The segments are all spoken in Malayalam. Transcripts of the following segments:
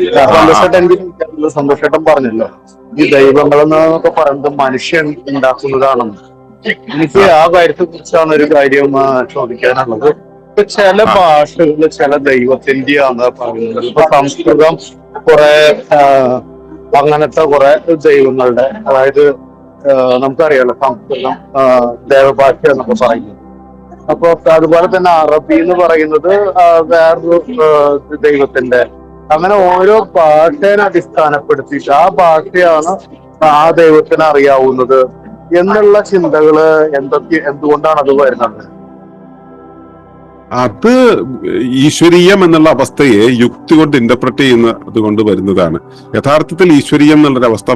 എനിക്ക് പറഞ്ഞല്ലോ ഈ ദൈവങ്ങൾ എന്നൊക്കെ പറയുന്നത് മനുഷ്യൻ ഉണ്ടാക്കുന്നതാണെന്ന് എനിക്ക് ആ കാര്യത്തെ കുറിച്ചാണ് ഒരു കാര്യം ചോദിക്കാനുള്ളത്. ഇപ്പൊ ചില ഭാഷകളിൽ ചില ദൈവത്തിന്റെയാണ് പറയുന്നത്. ഇപ്പൊ സംസ്കൃതം കുറെ അങ്ങനത്തെ കുറെ ദൈവങ്ങളുടെ അതായത് നമുക്കറിയാലോ സംസ്കൃതം ദേവഭാഷ എന്നൊക്കെ പറയുന്നത്. അപ്പൊ അതുപോലെ തന്നെ അറബി എന്ന് പറയുന്നത് വേറൊരു ദൈവത്തിന്റെ അങ്ങനെ ഓരോ ഭാഷയെ അടിസ്ഥാനപ്പെടുത്തിയിട്ട് ആ ഭാഷയാണ് ആ ദൈവത്തിന് അറിയാവുന്നത് എന്നുള്ള ചിന്തകൾ എന്തൊക്കെ എന്തുകൊണ്ടാണ് അത് വരുന്നത്? അത് ഈശ്വരീയം എന്നുള്ള അവസ്ഥയെ യുക്തി കൊണ്ട് ഇന്റർപ്രറ്റ് ചെയ്യുന്നത് കൊണ്ട് വരുന്നതാണ്. യഥാർത്ഥത്തിൽ ഈശ്വരീയം എന്നുള്ളൊരു അവസ്ഥ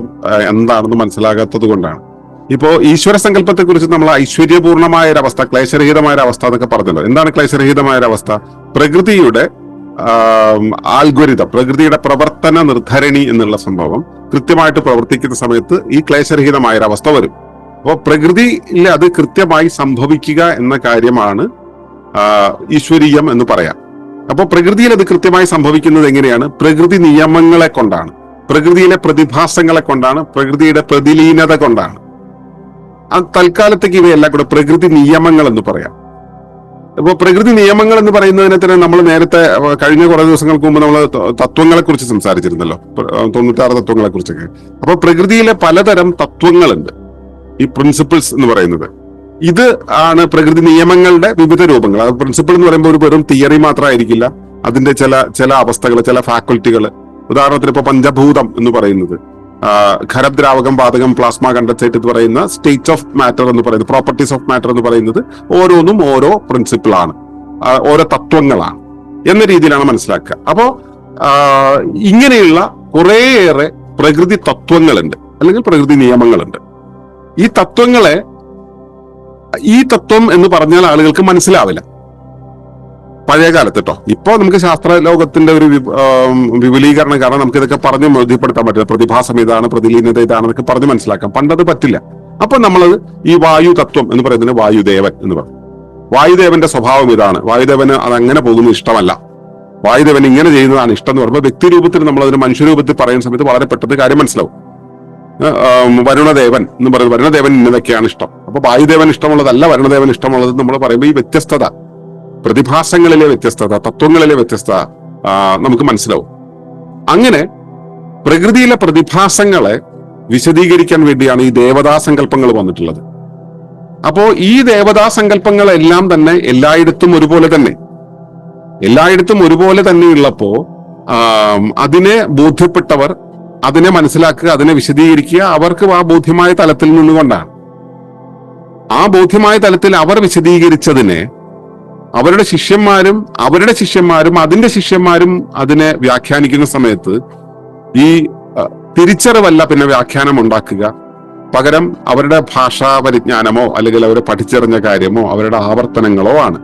എന്താണെന്ന് മനസ്സിലാകാത്തത് കൊണ്ടാണ്. ഇപ്പോ ഈശ്വര സങ്കല്പത്തെ കുറിച്ച് നമ്മൾ ഐശ്വര്യപൂർണമായ ഒരു അവസ്ഥ ക്ലേശരഹിതമായ ഒരു അവസ്ഥ എന്നൊക്കെ പറഞ്ഞല്ലോ. എന്താണ് ക്ലേശരഹിതമായ ഒരു അവസ്ഥ പ്രകൃതിയുടെ ആൽഗോരിതം പ്രകൃതിയുടെ പ്രവർത്തന നിർദ്ധരണി എന്നുള്ള സംഭവം കൃത്യമായിട്ട് പ്രവർത്തിക്കുന്ന സമയത്ത് ഈ ക്ലേശരഹിതമായ ഒരു അവസ്ഥ വരും. അപ്പോൾ പ്രകൃതിയിൽ അത് കൃത്യമായി സംഭവിക്കുക എന്ന കാര്യമാണ് ഈശ്വരീയം എന്ന് പറയാം. അപ്പോൾ പ്രകൃതിയിൽ അത് കൃത്യമായി സംഭവിക്കുന്നത് എങ്ങനെയാണ്? പ്രകൃതി നിയമങ്ങളെ കൊണ്ടാണ്. പ്രകൃതിയിലെ പ്രതിഭാസങ്ങളെ കൊണ്ടാണ്. പ്രകൃതിയുടെ പ്രതിലീനത കൊണ്ടാണ്. ആ തൽക്കാലത്തേക്ക് ഇവയെല്ലാം കൂടെ പ്രകൃതി നിയമങ്ങൾ എന്ന് പറയാം. അപ്പോൾ പ്രകൃതി നിയമങ്ങൾ എന്ന് പറയുന്നതിനെ തന്നെ നമ്മൾ നേരത്തെ കഴിഞ്ഞ കുറെ ദിവസങ്ങൾക്ക് മുമ്പ് നമ്മൾ തത്വങ്ങളെ കുറിച്ച് സംസാരിച്ചിരുന്നല്ലോ. തൊണ്ണൂറ്റാറ് തത്വങ്ങളെ കുറിച്ചൊക്കെ അപ്പൊ പ്രകൃതിയിലെ പലതരം തത്വങ്ങളുണ്ട്. ഈ പ്രിൻസിപ്പിൾസ് എന്ന് പറയുന്നത്. ഇത് ആണ് പ്രകൃതി നിയമങ്ങളുടെ വിവിധ രൂപങ്ങൾ. അത് പ്രിൻസിപ്പിൾ എന്ന് പറയുമ്പോൾ ഒരു വെറും തിയറി മാത്രമായിരിക്കില്ല. അതിന്റെ ചില ചില അവസ്ഥകൾ ചില ഫാക്കൽറ്റികൾ ഉദാഹരണത്തിന് ഇപ്പൊ പഞ്ചഭൂതം എന്ന് പറയുന്നത്. ഖരദ്രാവകം പാതകം പ്ലാസ്മ കണ്ടൻസേറ്റ് എന്ന് പറയുന്ന സ്റ്റേറ്റ് ഓഫ് മാറ്റർ എന്ന് പറയുന്നത് പ്രോപ്പർട്ടീസ് ഓഫ് മാറ്റർ എന്ന് പറയുന്നത് ഓരോന്നും ഓരോ പ്രിൻസിപ്പിൾ ആണ്. ഓരോ തത്വങ്ങളാണ് എന്ന രീതിയിലാണ് മനസ്സിലാക്കുക. അപ്പോ ഇങ്ങനെയുള്ള കുറേയേറെ പ്രകൃതി തത്വങ്ങളുണ്ട് അല്ലെങ്കിൽ പ്രകൃതി നിയമങ്ങളുണ്ട്. ഈ തത്വങ്ങളെ ഈ തത്വം എന്ന് പറഞ്ഞാൽ ആളുകൾക്ക് മനസ്സിലാവില്ല. പഴയ കാലത്ത് കേട്ടോ ഇപ്പൊ നമുക്ക് ശാസ്ത്ര ലോകത്തിന്റെ ഒരു വിപുലീകരണം കാരണം നമുക്ക് ഇതൊക്കെ പറഞ്ഞ് ബോധ്യപ്പെടുത്താൻ പറ്റില്ല. പ്രതിഭാസം ഇതാണ് പ്രതിലീനത ഇതാണെന്നൊക്കെ പറഞ്ഞ് മനസ്സിലാക്കാം. പണ്ടത് പറ്റില്ല. അപ്പൊ നമ്മളത് ഈ വായു തത്വം എന്ന് പറയുന്നത് വായുദേവൻ എന്ന് പറയും. വായുദേവന്റെ സ്വഭാവം ഇതാണ്. വായുദേവന് അത് അങ്ങനെ പോകുന്നത് ഇഷ്ടമല്ല. വായുദേവൻ ഇങ്ങനെ ചെയ്യുന്നതാണ് ഇഷ്ടം എന്ന് പറയുമ്പോൾ വ്യക്തി രൂപത്തിൽ നമ്മൾ അതിന് മനുഷ്യരൂപത്തിൽ പറയുന്ന സമയത്ത് വളരെ പെട്ടെന്ന് കാര്യം മനസ്സിലാവും. വരുണദേവൻ എന്ന് പറയുന്നത് വരുണദേവൻ ഇന്നതൊക്കെയാണ് ഇഷ്ടം. അപ്പൊ വായുദേവൻ ഇഷ്ടമുള്ളതല്ല വരുണദേവൻ ഇഷ്ടമുള്ളത് നമ്മൾ പറയുമ്പോൾ ഈ വ്യത്യസ്തത. പ്രതിഭാസങ്ങളിലെ വ്യത്യസ്തത തത്വങ്ങളിലെ വ്യത്യസ്തത നമുക്ക് മനസ്സിലാവും. അങ്ങനെ പ്രകൃതിയിലെ പ്രതിഭാസങ്ങളെ വിശദീകരിക്കാൻ വേണ്ടിയാണ് ഈ ദേവതാ സങ്കല്പങ്ങൾ വന്നിട്ടുള്ളത്. അപ്പോ ഈ ദേവതാ സങ്കല്പങ്ങളെല്ലാം തന്നെ എല്ലായിടത്തും ഒരുപോലെ തന്നെ. എല്ലായിടത്തും ഒരുപോലെ തന്നെ ഉള്ളപ്പോ അതിനെ ബോധ്യപ്പെട്ടവർ അതിനെ മനസ്സിലാക്കുക അതിനെ വിശദീകരിക്കുക അവർക്ക് ആ ബോധ്യമായ തലത്തിൽ നിന്നുകൊണ്ടാണ്. ആ ബോധ്യമായ തലത്തിൽ അവർ വിശദീകരിച്ചതിനെ അവരുടെ ശിഷ്യന്മാരും അവരുടെ ശിഷ്യന്മാരും അതിന്റെ ശിഷ്യന്മാരും അതിനെ വ്യാഖ്യാനിക്കുന്ന സമയത്ത് ഈ തിരിച്ചറിവല്ല പിന്നെ വ്യാഖ്യാനം ഉണ്ടാക്കുക. പകരം അവരുടെ ഭാഷാ പരിജ്ഞാനമോ അല്ലെങ്കിൽ അവർ പഠിച്ചറിഞ്ഞ കാര്യമോ അവരുടെ ആവർത്തനങ്ങളോ ആണ്.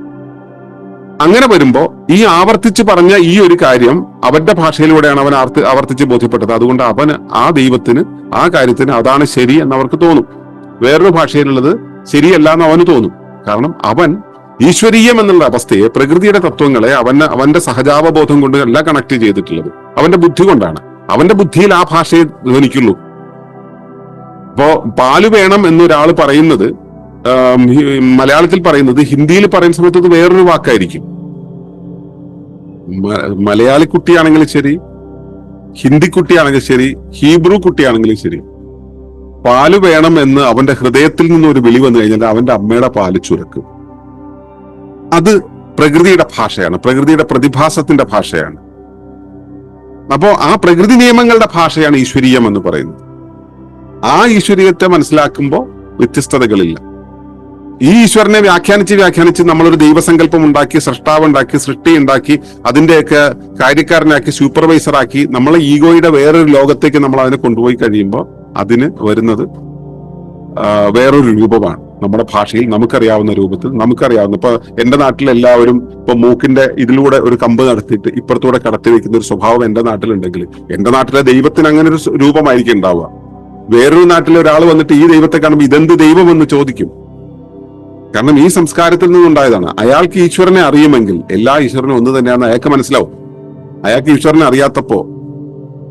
അങ്ങനെ വരുമ്പോൾ ഈ ആവർത്തിച്ച് പറഞ്ഞ ഈ ഒരു കാര്യം അവരുടെ ഭാഷയിലൂടെയാണ് അവൻ ആർത്തി ആവർത്തിച്ച് ബോധ്യപ്പെട്ടത്. അതുകൊണ്ട് അവന് ആ ദൈവത്തിന് ആ കാര്യത്തിന് അതാണ് ശരി എന്ന് അവർക്ക് തോന്നും. വേറൊരു ഭാഷയിലുള്ളത് ശരിയല്ല എന്ന് അവന് തോന്നും. കാരണം അവൻ ഈശ്വരീയം എന്നുള്ള അവസ്ഥയെ പ്രകൃതിയുടെ തത്വങ്ങളെ അവന് അവന്റെ സഹജാവബോധം കൊണ്ട് അല്ല കണക്ട് ചെയ്തിട്ടുള്ളത്. അവന്റെ ബുദ്ധി കൊണ്ടാണ്. അവന്റെ ബുദ്ധിയിൽ ആ ഭാഷയെ ധ്വനിക്കുള്ളൂ ഇപ്പോ പാൽ വേണം എന്നൊരാൾ പറയുന്നത് മലയാളത്തിൽ പറയുന്നത് ഹിന്ദിയിൽ പറയുന്ന സമയത്ത് അത് വേറൊരു വാക്കായിരിക്കും. മലയാളി കുട്ടിയാണെങ്കിലും ശരി ഹിന്ദി കുട്ടിയാണെങ്കിലും ശരി ഹീബ്രു കുട്ടിയാണെങ്കിലും ശരി പാൽ വേണം എന്ന് അവന്റെ ഹൃദയത്തിൽ നിന്ന് ഒരു വിളി വന്നു കഴിഞ്ഞാൽ അവന്റെ അമ്മയുടെ പാൽ ചുരക്കും. അത് പ്രകൃതിയുടെ ഭാഷയാണ് പ്രകൃതിയുടെ പ്രതിഭാസത്തിന്റെ ഭാഷയാണ്. അപ്പോ ആ പ്രകൃതി നിയമങ്ങളുടെ ഭാഷയാണ് ഈശ്വരീയം എന്ന് പറയുന്നത്. ആ ഈശ്വരീയത്തെ മനസ്സിലാക്കുമ്പോൾ വ്യത്യസ്തതകളില്ല. ഈ ഈശ്വരനെ വ്യാഖ്യാനിച്ച് വ്യാഖ്യാനിച്ച് നമ്മളൊരു ദൈവസങ്കല്പം ഉണ്ടാക്കി സൃഷ്ടാവ് ഉണ്ടാക്കി സൃഷ്ടി ഉണ്ടാക്കി അതിന്റെയൊക്കെ കാര്യക്കാരനാക്കി സൂപ്പർവൈസറാക്കി നമ്മളെ ഈഗോയുടെ വേറൊരു ലോകത്തേക്ക് നമ്മൾ അതിനെ കൊണ്ടുപോയി കഴിയുമ്പോൾ അതിന് വരുന്നത് വേറൊരു രൂപമാണ്. നമ്മുടെ ഭാഷയിൽ നമുക്കറിയാവുന്ന രൂപത്തിൽ നമുക്കറിയാവുന്ന ഇപ്പൊ എന്റെ നാട്ടിൽ എല്ലാവരും ഇപ്പൊ മൂക്കിന്റെ ഇതിലൂടെ ഒരു കമ്പ് നടത്തിയിട്ട് ഇപ്പുറത്തൂടെ കടത്തി വെക്കുന്ന ഒരു സ്വഭാവം എന്റെ നാട്ടിലുണ്ടെങ്കിൽ എന്റെ നാട്ടിലെ ദൈവത്തിന് അങ്ങനെ ഒരു രൂപമായിരിക്കും ഉണ്ടാവുക. വേറൊരു നാട്ടിലെ ഒരാൾ വന്നിട്ട് ഈ ദൈവത്തെ കാണുമ്പോൾ ഇതെന്ത് ദൈവം എന്ന് ചോദിക്കും. കാരണം ഈ സംസ്കാരത്തിൽ നിന്നുണ്ടായതാണ് അയാൾക്ക് ഈശ്വരനെ അറിയുമെങ്കിൽ എല്ലാ ഈശ്വരനും ഒന്ന് തന്നെയാണെന്ന് അയാൾക്ക് മനസ്സിലാവും. അയാൾക്ക് ഈശ്വരനെ അറിയാത്തപ്പോ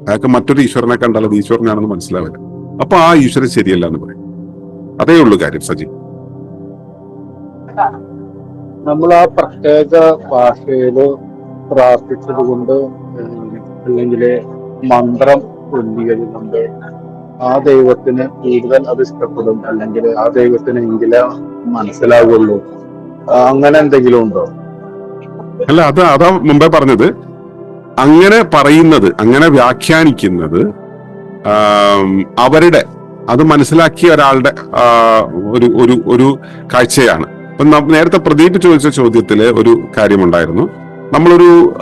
അയാൾക്ക് മറ്റൊരു ഈശ്വരനെ കണ്ടാൽ അത് ഈശ്വരനാണെന്ന് മനസ്സിലാവില്ല. അപ്പൊ ആ ഈശ്വരൻ ശരിയല്ല എന്ന് പറയും. അതേ ഉള്ളൂ കാര്യം സജി. നമ്മൾ ആ പ്രത്യേക ഭാഷയിൽ പ്രാർത്ഥിച്ചത് കൊണ്ട് അല്ലെങ്കിൽ മന്ത്രം ചൊല്ലിയതുകൊണ്ട് ആ ദൈവത്തിന് കൂടുതൽ അത് ഇഷ്ടപ്പെടും അല്ലെങ്കിൽ ആ ദൈവത്തിന് എങ്കിലേ മനസ്സിലാവുള്ളൂ. അങ്ങനെ എന്തെങ്കിലും ഉണ്ടോ? അല്ല അത് അതാ മുമ്പേ പറഞ്ഞത്. അങ്ങനെ പറയുന്നത് അങ്ങനെ വ്യാഖ്യാനിക്കുന്നത് അവരുടെ അത് മനസ്സിലാക്കിയ ഒരാളുടെ ഒരു ഒരു ഒരു കാഴ്ചയാണ്. ഇപ്പൊ നേരത്തെ പ്രദീപ് ചോദിച്ച ചോദ്യത്തിൽ ഒരു കാര്യമുണ്ടായിരുന്നു. നമ്മളൊരു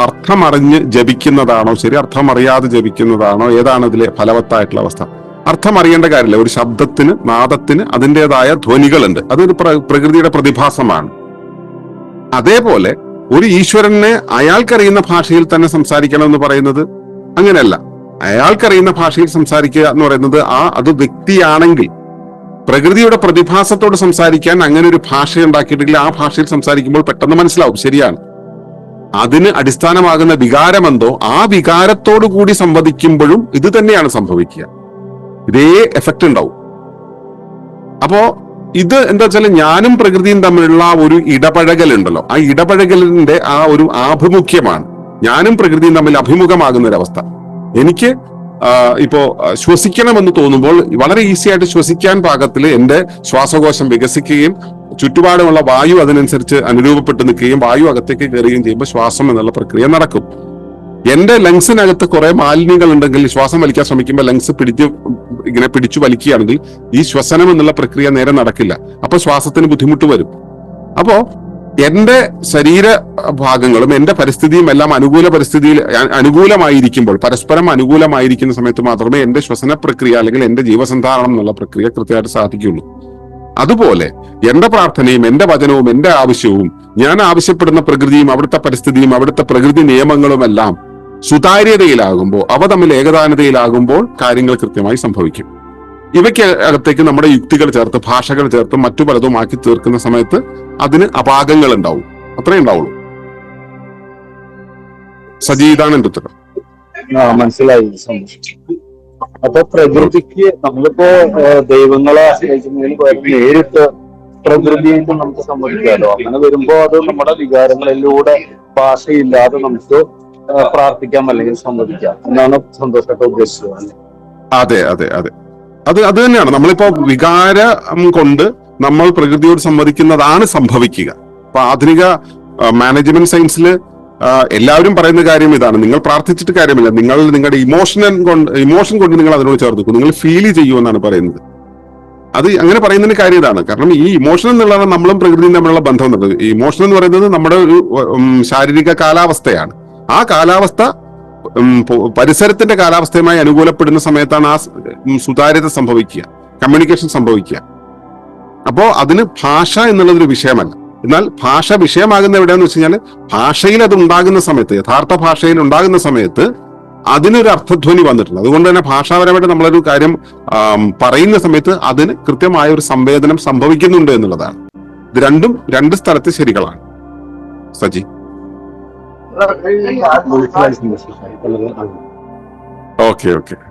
അർത്ഥമറിഞ്ഞ് ജപിക്കുന്നതാണോ ശരി അർത്ഥമറിയാതെ ജപിക്കുന്നതാണോ ഏതാണ് ഇതിലെ ഫലവത്തായിട്ടുള്ള അവസ്ഥ? അർത്ഥം അറിയേണ്ട കാര്യമില്ല ഒരു ശബ്ദത്തിന് നാദത്തിന് അതിന്റെതായ ധ്വനികളുണ്ട്. അതൊരു പ്ര- പ്രകൃതിയുടെ പ്രതിഭാസമാണ്. അതേപോലെ ഒരു ഈശ്വരനെ അയാൾക്കറിയുന്ന ഭാഷയിൽ തന്നെ സംസാരിക്കണം എന്ന് പറയുന്നത് അങ്ങനെയല്ല. അയാൾക്കറിയുന്ന ഭാഷയിൽ സംസാരിക്കുക എന്ന് പറയുന്നത് ആ അത് വ്യക്തിയാണെങ്കിൽ പ്രകൃതിയുടെ പ്രതിഭാസത്തോട് സംസാരിക്കാൻ അങ്ങനെ ഒരു ഭാഷ ഉണ്ടാക്കിയിട്ടില്ല ആ ഭാഷയിൽ സംസാരിക്കുമ്പോൾ പെട്ടെന്ന് മനസ്സിലാവും. ശരിയാണ്. അതിന് അടിസ്ഥാനമാകുന്ന വികാരമെന്തോ ആ വികാരത്തോടു കൂടി സംവദിക്കുമ്പോഴും ഇത് തന്നെയാണ് സംഭവിക്കുക. ഇതേ എഫക്റ്റ് ഉണ്ടാവും. അപ്പോ ഇത് എന്താ വെച്ചാൽ ഞാനും പ്രകൃതിയും തമ്മിലുള്ള ഒരു ഇടപഴകൽ ഉണ്ടല്ലോ ആ ഇടപഴകലിന്റെ ആ ഒരു ആഭിമുഖ്യമാണ്. ഞാനും പ്രകൃതിയും തമ്മിൽ അഭിമുഖമാകുന്ന ഒരവസ്ഥ. എനിക്ക് ഇപ്പോ ശ്വസിക്കണമെന്ന് തോന്നുമ്പോൾ വളരെ ഈസി ആയിട്ട് ശ്വസിക്കാൻ പാകത്തിൽ എന്റെ ശ്വാസകോശം വികസിക്കുകയും ചുറ്റുപാടുമുള്ള വായു അതിനനുസരിച്ച് അനുരൂപപ്പെട്ട് നിൽക്കുകയും വായു അകത്തേക്ക് കയറുകയും ചെയ്യുമ്പോൾ ശ്വാസം എന്നുള്ള പ്രക്രിയ നടക്കും. എന്റെ ലങ്സിനകത്ത് കുറെ മാലിന്യങ്ങൾ ഉണ്ടെങ്കിൽ ശ്വാസം വലിക്കാൻ ശ്രമിക്കുമ്പോൾ ലങ്സ് പിടിച്ച് ഇങ്ങനെ പിടിച്ചു വലിക്കുകയാണെങ്കിൽ ഈ ശ്വസനം എന്നുള്ള പ്രക്രിയ നേരെ നടക്കില്ല. അപ്പൊ ശ്വാസത്തിന് ബുദ്ധിമുട്ട് വരും. അപ്പോ എന്റെ ശരീര ഭാഗങ്ങളും എന്റെ പരിസ്ഥിതിയും എല്ലാം അനുകൂല പരിസ്ഥിതിയിൽ അനുകൂലമായിരിക്കുമ്പോൾ പരസ്പരം അനുകൂലമായിരിക്കുന്ന സമയത്ത് മാത്രമേ എന്റെ ശ്വസന പ്രക്രിയ അല്ലെങ്കിൽ എന്റെ ജീവസന്ധാരണം എന്നുള്ള പ്രക്രിയ കൃത്യമായിട്ട് സാധിക്കുള്ളൂ അതുപോലെ എന്റെ പ്രാർത്ഥനയും എന്റെ വചനവും എന്റെ ആവശ്യവും ഞാൻ ആവശ്യപ്പെടുന്ന പ്രകൃതിയും അവിടുത്തെ പരിസ്ഥിതിയും അവിടുത്തെ പ്രകൃതി നിയമങ്ങളും എല്ലാം സുതാര്യതയിലാകുമ്പോൾ അവ തമ്മിൽ ഏകദാനതയിലാകുമ്പോൾ കാര്യങ്ങൾ കൃത്യമായി സംഭവിക്കും. ഇവയ്ക്ക് അകത്തേക്ക് നമ്മുടെ യുക്തികൾ ചേർത്ത് ഭാഷകൾ ചേർത്ത് മറ്റു പലതും ആക്കി തീർക്കുന്ന സമയത്ത് അതിന് അപാകങ്ങൾ ഉണ്ടാവും. അത്രേ ഉണ്ടാവുള്ളൂ. സജീതാണ് എന്റെ ഉത്തരം. ആ മനസ്സിലായി. അപ്പൊ പ്രകൃതിക്ക് നമ്മളിപ്പോ ദൈവങ്ങളെ നേരിട്ട് പ്രകൃതിയായിട്ട് നമുക്ക് സമ്മതിക്കാമല്ലോ അങ്ങനെ വരുമ്പോ അത് നമ്മുടെ വികാരങ്ങളിലൂടെ ഭാഷയില്ലാതെ നമുക്ക് പ്രാർത്ഥിക്കാം അല്ലെങ്കിൽ സമ്മതിക്കാം എന്നാണ് സന്തോഷമായിട്ട് ഉദ്ദേശിച്ചത് അതെ അതെ അതെ. അത് അത് തന്നെയാണ്. നമ്മളിപ്പോ വികാരം കൊണ്ട് നമ്മൾ പ്രകൃതിയോട് സംവദിക്കുന്നതാണ് സംഭവിക്കുക. അപ്പൊ ആധുനിക മാനേജ്മെന്റ് സയൻസിൽ എല്ലാവരും പറയുന്ന കാര്യം ഇതാണ്. നിങ്ങൾ പ്രാർത്ഥിച്ചിട്ട് കാര്യമില്ല. നിങ്ങൾ നിങ്ങളുടെ ഇമോഷൻ കൊണ്ട് ഇമോഷൻ കൊണ്ട് നിങ്ങൾ അതിനോട് ചേർത്ത് നിങ്ങൾ ഫീൽ ചെയ്യൂ എന്നാണ് പറയുന്നത്. അത് അങ്ങനെ പറയുന്നതിന് കാര്യം ഇതാണ്. കാരണം ഈ ഇമോഷൻ എന്നുള്ളതാണ് നമ്മളും പ്രകൃതിയും തമ്മിലുള്ള ബന്ധം എന്നുള്ളത്. ഇമോഷൻ എന്ന് പറയുന്നത് നമ്മുടെ ഒരു ശാരീരിക കാലാവസ്ഥയാണ്. ആ കാലാവസ്ഥ പരിസരത്തിന്റെ കാലാവസ്ഥയുമായി അനുകൂലപ്പെടുന്ന സമയത്താണ് ആ സുതാര്യത സംഭവിക്കുക. കമ്മ്യൂണിക്കേഷൻ സംഭവിക്കുക. അപ്പോൾ അതിന് ഭാഷ എന്നുള്ളതൊരു വിഷയമല്ല. എന്നാൽ ഭാഷ വിഷയമാകുന്ന എവിടെയാന്ന് വെച്ച് കഴിഞ്ഞാൽ ഭാഷയിൽ അത് ഉണ്ടാകുന്ന സമയത്ത് യഥാർത്ഥ ഭാഷയിൽ ഉണ്ടാകുന്ന സമയത്ത് അതിനൊരു അർത്ഥധ്വനി വന്നിട്ടുണ്ട്. അതുകൊണ്ട് തന്നെ ഭാഷാപരമായിട്ട് നമ്മളൊരു കാര്യം പറയുന്ന സമയത്ത് അതിന് കൃത്യമായ ഒരു സംവേദനം സംഭവിക്കുന്നുണ്ട് എന്നുള്ളതാണ്. ഇത് രണ്ടും രണ്ട് സ്ഥലത്ത് ശരികളാണ്. സജി. മനസ്സിലായി സന്തോഷം